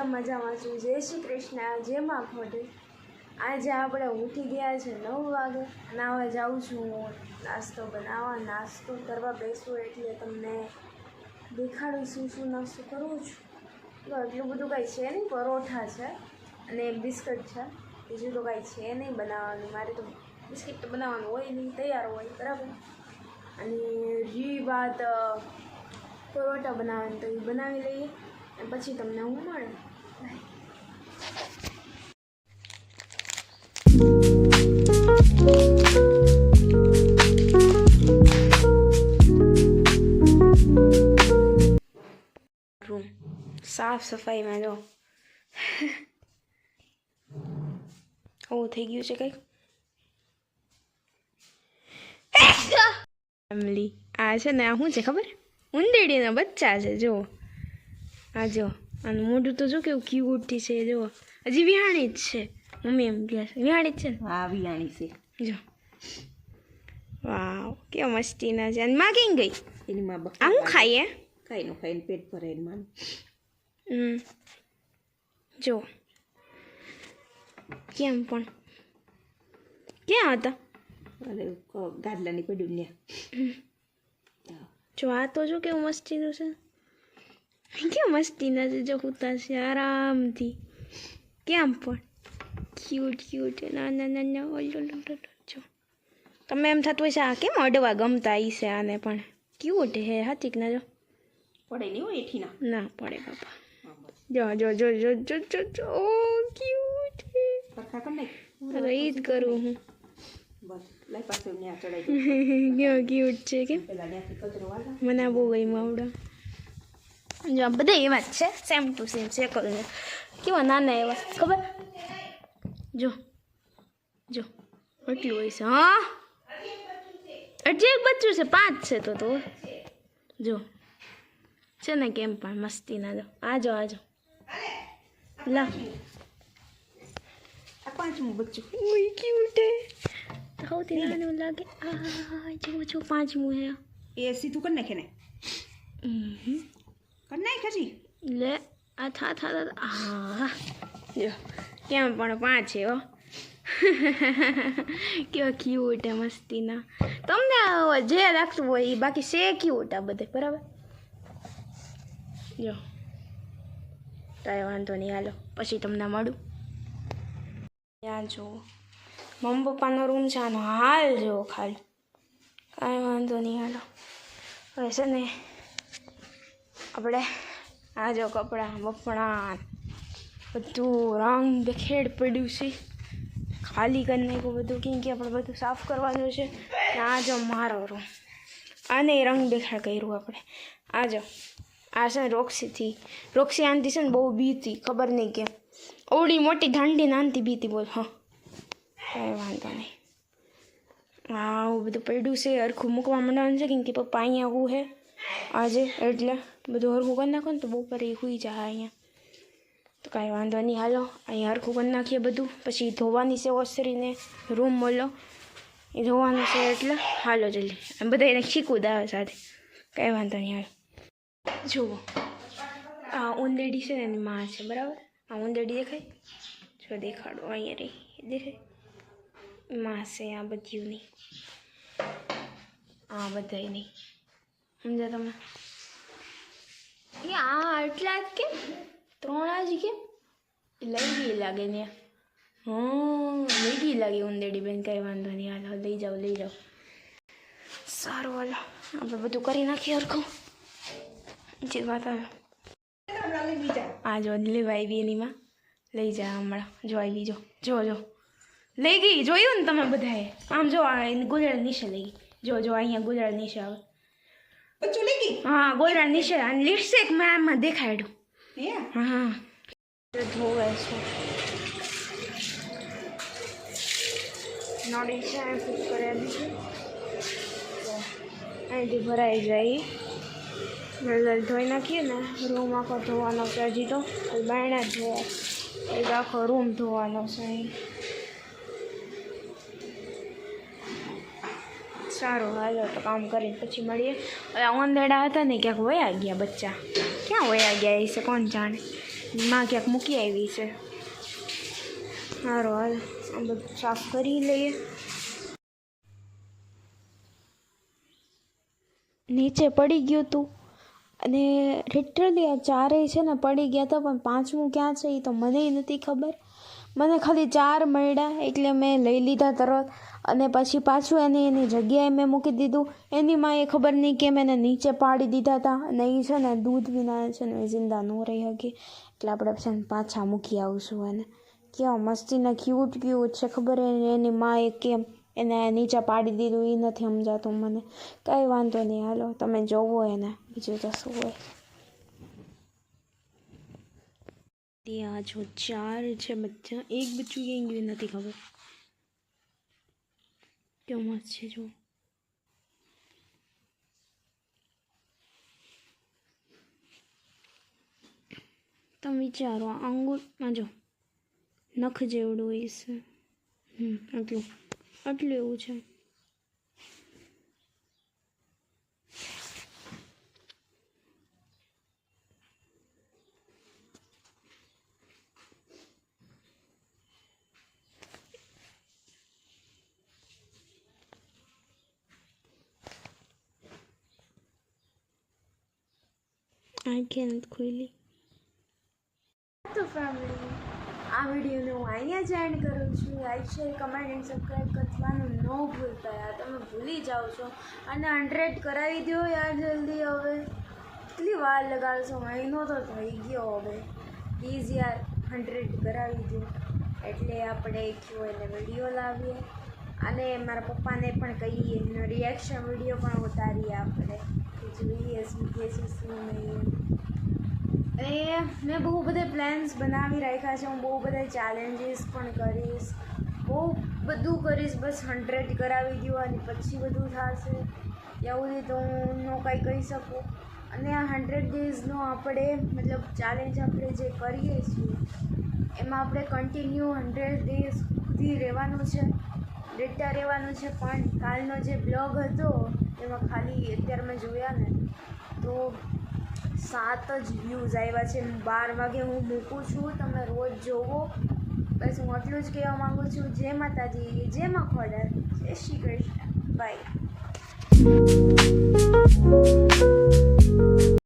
એકદમ મજામાં છું. જય શ્રી કૃષ્ણ. જય મા ખોટી. આજે આપણે ઉઠી ગયા છે નવ વાગે અને હવે જાઉં છું હું નાસ્તો બનાવવા. નાસ્તો કરવા બેસું એટલે તમને દેખાડું શું શું નાસ્તો કરું છું. તો એટલું બધું કાંઈ છે નહીં. પરોઠા છે અને બિસ્કટ છે. બીજું તો કાંઈ છે નહીં બનાવવાનું. મારે તો બિસ્કિટ તો બનાવવાનું હોય નહીં. તૈયાર હોય. બરાબર. અને રી વાત પરોઠા બનાવવાની તો એ બનાવી લઈએ અને પછી તમને હું મળે. રૂમ સાફ સફાઈમાં જો આવું થઈ ગયું છે કંઈક ફેમિલી આ છે ને આ શું છે ખબર ઉંદેડીના બચ્ચા છે જો આ જો આનું મોઢું તો જો કેવું ક્યુટથી છે જો હજી વિહાણી જ છે. મમ્મી એમ કહે છે. વિહાણી જ છે ને? હા વિયાણી છે. જો. વાવ કે મસ્તીના છે. અને માં કેમ ગઈ? એની માં આ હું ખાઈએ? ખાઈ નું ખાઈને પેટ ભરે ને માનું. હમ. જો. કેમ પણ? ક્યાં હતા? અરે ગાદલાની પડ્યું ને જો આ તો જો કેવું મસ્તીનું છે. કેમ મસ્તીના છે જો હુતા છે આરામથી કેમ પણ ક્યુટ ક્યુટ નાના નાના ઓલો જો તમે એમ થતું હોય છે આ કેમ અડવા ગમતા ઈ છે આને પણ ક્યુટ હે હાથીક ના જો પડે નહીં હોય એઠી ના ના પડે બાપા હા બસ જો જો જો જો જો જો જો ઓ ક્યુટ હે સરખા કરી નાખ હવે ઈ જ કરું હું બસ લઈ પાછું ત્યાં ચડાઈ દો કેવો ક્યુટ છે કેમ પેલા ત્યાંથી કચરો વાળા મને આ બહુ ગમ્યું આવડા જો આ બધા એવા જ છે સેમ ટુ સેમ સેકલ ને કેવા નાના એવા ખબર જો જો એટલું હોય છે હા હજી એક બચ્ચું છે પાંચ છે તો તો જો છે ને કેમ પણ મસ્તીના જો આજો આજો લા આ પાંચમું બચ્ચું ઓય ક્યુટ હે સૌથી નાનું લાગે આ જો જો પાંચમું હે એ સીધું કરી નાખે ને હમ કરી નાખ હજી લે આ થા થા હા જો કેમ પણ પાંચ છે હો. કેવા ક્યુટ મસ્તીના. તમને જે લાગતું હોય એ બાકી છે ક્યુટ આ બધે બરાબર? જો કાંઈ વાંધો નહીં હાલો પછી તમને મળું. ત્યાં જુઓ. મમ્મી પપ્પાનો રૂમ છે આનો હાલ જુઓ ખાલી. કાંઈ વાંધો નહીં હાલો. હવે છે ને આપણે આ જો કપડાં બપડા બધું રંગ બેખેડ પડ્યું છે ખાલી કરી નાખ્યું બધું કેમ કે આપણે બધું સાફ કરવાનું છે ને આ જો મારો રૂમ આને રંગ બેખાડ કર્યું આપણે આ જો આ છે ને રોક્સીથી રોક્સી આનતી છે ને બહુ બીતી ખબર નહીં કેમ ઓવડી મોટી દાંડી નાનતી બીતી બોલ હા કાંઈ વાંધો નહીં હા આવું બધું પડ્યું છે હરખું મૂકવા માંડવાનું છે કેમ કે પપ્પા અહીંયા આવું છે આજે એટલે બધું હરખું કરી નાખો ને તો બપોરે એ સુઈ જાય અહીંયા. તો કાંઈ વાંધો નહીં, હાલો. અહીંયા હરખું કરી નાખીએ બધું. પછી ધોવાની છે ઓસરીને, રૂમ મોલો. એ ધોવાનું છે એટલે હાલો જલ્દી. એમ બધા એને શીખવું દાવે સાથે. કાંઈ વાંધો નહીં, હાલો. જુઓ. આ ઉંદેડી છે ને એની માં છે, બરાબર? આ ઉંદેડી દેખાય? જો દેખાડો, અહીંયા રહી. દેખાય? માં છે, આ બધીઓની આ બધાય નહીં સમજ્યા તમે? એ આ આટલા જ કેમ ત્રણ જ કેમ લઈ ગઈ લાગે ને. હં લઈ ગઈ લાગે ઉંદેડી બેન, કંઈ વાંધો નહીં. હાલો, લઈ જાઓ લઈ જાઓ. સારું, હાલો. આપણે બધું કરી નાખીએ હરખું. જે વાત આવે. આ જો લેવાય આવી એનીમાં લઈ જા હમણાં. જો, આવી જો. જો જો. લઈ ગઈ, જોયું ને તમે બધાએ? આમ જો, આ ગુજરાત નીચે લઈ ગઈ. જો જો, અહીંયા ગુજરાત નીચે આવે. હા ગોયરા નીચે અને લિપસ્ટિક મેં આમાં દેખાડ્યું હે ધોવે છે નળી છે ફિટ કરેલી છે અહીંથી ભરાઈ જાય જલ્દી ધોઈ નાખીએ ને રૂમ આખો ધોવાનો છે હજી તો બાયણા જ ધોવા એક આખો રૂમ ધોવાનો છે અહીં સારું, હાલો તો કામ કરીને પછી મળીએ. ઓંદેડા હતા ને, ક્યાંક વયા ગયા બચ્ચા. ક્યાં વયા ગયા એ છે, કોણ જાણે? માં ક્યાંક મૂકી આવી છે. સારું હાલ બધું સાફ કરી લઈએ. નીચે પડી ગયું હતું અને લિટરલી આ ચારેય છે ને પડી ગયા હતા પણ પાંચમું ક્યાં છે એ તો મને નથી ખબર. મને ખાલી ચાર મળ્યા એટલે મેં લઈ લીધા તરત. અને પછી પાછું એને એની જગ્યાએ મેં મૂકી દીધું. એની માએ ખબર નહીં કેમ એને નીચે પાડી દીધા હતા અને એ છે ને દૂધ વિના છે ને જિંદા ન રહી શકી એટલે આપણે છે ને પાછા મૂકી આવશું એને. કેવા મસ્તીના ક્યુટ ક્યુટ છે ખબર એની માએ કેમ એને નીચે પાડી દીધું એ નથી સમજાતું મને. કાંઈ વાંધો નહીં, હાલો, તમે જોવો એને, બીજું તો શું હોય. ત્યાં જો ચાર છે બચ્ચા એક બચ્ચું ક્યાં ગયું નથી ખબર? કેવું મસ્ત છે જો. તમે વિચારો, આ અંગૂરમાં જો નખ જેવડું હોય છે. હમ, આટલું. આટલું એવું છે આંખે નથી ખુલી તો ફેમિલી આ વિડીયોને હું અહીંયા જ એન્ડ કરું છું. Like share comment and subscribe કરવાનું ન ભૂલતા યાર. તમે ભૂલી જાઓ છો. અને હંડ્રેડ કરાવી દો યાર જલ્દી હવે. કેટલી વાર લગાડશો મહિનો તો થઈ ગયો હવે. પ્લીઝ યાર હંડ્રેડ કરાવી દો એટલે આપણે કહો એને વીડિયો લાવીએ. અને મારા પપ્પાને પણ કહીએ, એનો રિએક્શન વીડિયો પણ ઉતારીએ આપણે. જોઈએ શું કે શું શું નહીં. એ મેં બહુ બધા પ્લાન્સ બનાવી રાખ્યા છે. હું બહુ બધા ચેલેન્જીસ પણ કરીશ. બહુ બધું કરીશ. બસ હંડ્રેડ કરાવી દઉં અને પછી બધું થશે. એવું નહીં તો હું નો કાંઈ કહી શકું. અને આ હંડ્રેડ ડેઝનો આપણે મતલબ ચેલેન્જ આપણે જે કરીએ છીએ, એમાં આપણે કન્ટિન્યુ હંડ્રેડ ડેઝ સુધી રહેવાનું છે. ડેટા રહેવાનું છે. પણ કાલનો જે બ્લોગ હતો, એમાં ખાલી અત્યારે મેં જોયા ને, તો સાત જ વ્યૂઝ આવ્યા છે. બાર વાગે હું મૂકું છું. તમે રોજ જોવો. બસ હું આટલું જ કહેવા માગું છું. જય માતાજી. જય મા ખોડર જય શ્રી કૃષ્ણ. બાય